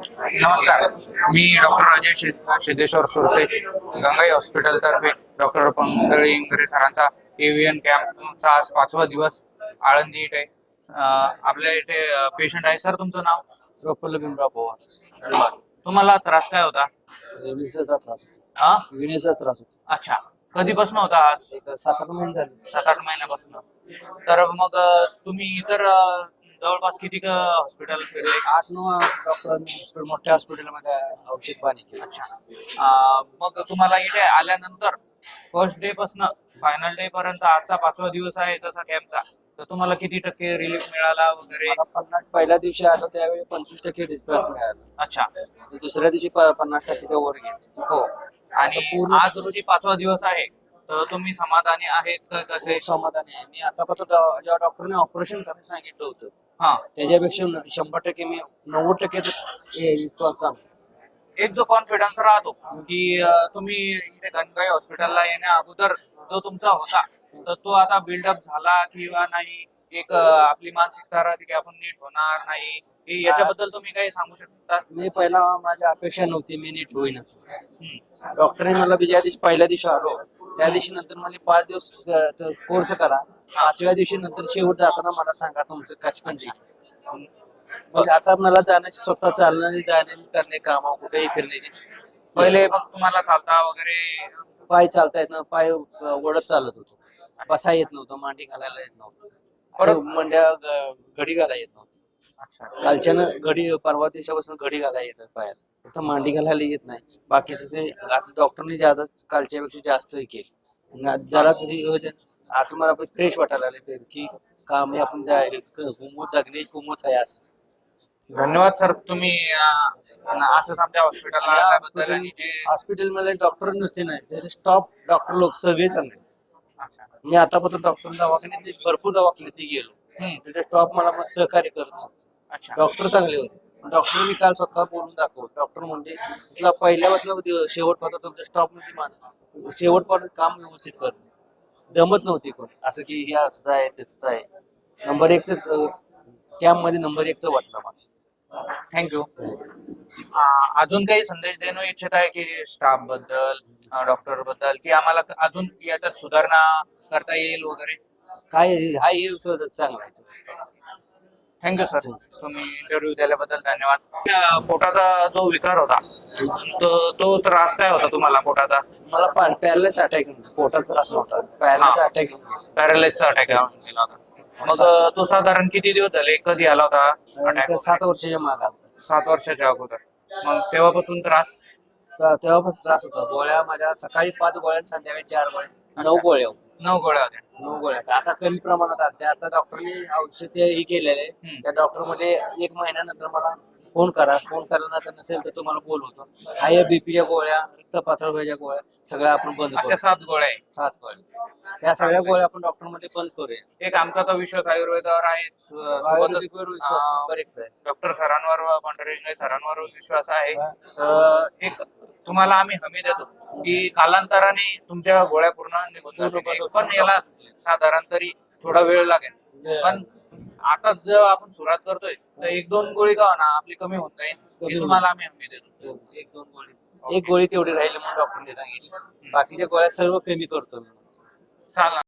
नमस्कार. मी डॉक्टर अजय सिद्ध- सिद्धेश्वर सुरसे गंगाई हॉस्पिटल तर्फे डॉक्टर पंगळे इंगरे सरांचा एव्हियन कॅम्पचा आज पाचवा दिवस आळंदी इथे. आपल्या इथे पेशंट आहे. सर तुमचं नाव? प्रफुल्ल भीमराव पवार. तुम्हाला त्रास काय होता? विनेचा त्रास होतो. हा? विनेचा त्रास होतो. अच्छा. कधीपासून होता आज? एक सात आठ महिने झाले. सात आठ महिन्यापासून. तर मग अं, तुम्ही इतर अं, जवळपास किती हॉस्पिटल फिरले? आठ नऊ डॉक्टरांनी हॉस्पिटल मोठ्या हॉस्पिटलमध्ये औषध पाणी केलं. अच्छा. मग तुम्हाला इथे आल्यानंतर फर्स्ट डे पासन फायनल डे पर्यंत आजचा पाचवा दिवस आहे तसा कॅम्पचा तर तुम्हाला किती टक्के रिलीफ मिळाला वगैरे? मला पन्नास पहिल्या दिवशी आलो त्यावेळी पंचवीस टक्के डिस्पॅच मिळालं. अच्छा. तर दुसऱ्या दिवशी प- पन्नास टक्के वर गेले. हो. आणि पूर्ण- आज रोजी पाचवा दिवस आहे तर तुम्ही समाधानी आहेत का कसे? खूप समाधानी आहे. मी आतापासून जेव्हा जेव्हा डॉक्टरने ऑपरेशन करायला सांगितलं होतं हा. त्याच्यापेक्षा न- शंभर टक्के मी नव्वद टक्के तर- हे एक जो कॉन्फिडन्स राहतो की अं, तुम्ही इथे गणगाई हॉस्पिटलला येण्या अगोदर जो तुमचा होता तर तो आता बिल्डअप झाला किंवा नाही? एक अं, आपली मानसिकता राहते की आपण नीट होणार नाही. हे याच्याबद्दल तुम्ही काही सांगू शकता? मी पहिला माझी अपेक्षा नव्हती मी नीट होईन असं. हम्म. डॉक्टरने मला ज्या दिवशी पहिल्या दिवशी आलो त्या दिवशी नंतर मला पाच दिवस कोर्स करा. पाचव्या दिवशी नंतर शेवट जाताना मला सांगा तुमचं कश कंडिशन मग आता मला जाण्याची स्वतः चालण्याची जाण्याची करणे काम कुठेही फिरण्याची? पहिले मग तुम्हाला चालता वगैरे पाय चालता येत नव्हतं पाय ओढत चालत होतो. बसा येत नव्हतं मांडी घालायला येत नव्हतं. परत- मंड्या घडी घालायला येत नव्हतं. कालच्यानं घडी परवा दिवसापासून घडी घालायला येतात पायाला. फक्त मांडी घालायला येत नाही. बाकीचं ते आता डॉक्टरने पेक्षा जास्त हे केलं. जराच हे योजन आता मला फ्रेश वाटायला लागले की काम हे आपण जा- कुमूत जगणे कुमूत आहे असं धन्यवाद सर तुम्ही अं, असंच आमच्या हॉस्पिटलला आल्याबद्दल आणि जे हॉस्पिटलमध्ये डॉक्टर नुसते नाही त्याचे स्टॉप डॉक्टर लोक सगळे चांगले अच्छा. मी आतापर्यंत डॉक्टर दवाखान्यात भरपूर दवाखान्यात गेलो. हम्म. त्याचे स्टॉप मला सहकार्य करत नव्हते अच्छा. डॉक्टर चांगले होते. डॉक्टर मी काल स्वतः बोलून दाखवलं. डॉक्टर म्हणजे इथला पहिल्यापासून शेवटपर्यंत तुमच्या स्टॉपमध्ये माणूस. शेवटपर्यंत काम व्यवस्थित करत दमत नव्हती कोण. असं की हे असं आहे त्याच आहे. नंबर एकच कॅम्पमध्ये नंबर एकच वाटलं मला. थँक्यू अजून काही संदेश देणं इच्छित आहे की स्टाफबद्दल डॉक्टरबद्दल की आम्हाला अजून याच्यात सुधारणा करता येईल वगैरे? काय हा सगळं चांगला आहे. थँक्यू सर तुम्ही इंटरव्ह्यू दिल्याबद्दल धन्यवाद. त्या पोटाचा जो विकार होता तो तो त्रास काय होता तुम्हाला पोटाचा? मला पॅरलाच अटॅक पोटाचा त्रास नव्हता. पॅरलाच. अटॅक. पॅरालाइजचा अटॅक गेला होता. मग तो साधारण किती दिवस झाले? कधी आला होता सात वर्षाच्या माग आलता सात वर्षाच्या अगोदर. मग तेव्हापासून त्रास? तेव्हापासून त्रास होता. गोळ्या माझ्या सकाळी पाच गोळ्या आणि संध्याकाळी चार गोळ्या. नऊ गोळ्या होत्या. नऊ गोळ्या होत्या. नऊ गोळ्या. आता कमी प्रमाणात आल्या आता डॉक्टरने औषध हे केलेले. हम्म. त्या डॉक्टरमध्ये एक महिन्यानंतर मला फोन करा. फोन केल्यानंतर नसेल तर तुम्हाला बोलवतो हाय बीपीच्या गोळ्या रक्त पातळ व्हायच्या गोळ्या सगळ्या आपण बंद अशा करू सात गोळ्या सात गोळ्या त्या सगळ्या गोळ्या आपण डॉक्टरमध्ये बंद करूया. एक आमचा तर विश्वास आयुर्वेदावर आहे. सो- सोबतच आयुर्वेदिकवर विश्वास अं, एकचा आहे. डॉक्टर सरांवर व पंढरींगे सरांवर विश्वास आहे. हा. तर एक तुम्हाला आम्ही हमी देतो. की कालांतराने तुमच्या गोळ्या पूर्ण निघून. पण याला साधारण तरी थोडा वेळ लागेल. पण आता जेव्हा आपण सुरुवात करतोय तर एक दोन गोळी का ना आपली कमी होऊन जाईल. हे तुम्हाला आम्ही हमी देतो. एक दोन गोळी. एक गोळी तेवढी राहिली म्हणून डॉक्टरने सांगितली. बाकीच्या गोळ्या सर्व कमी करतो चालेल.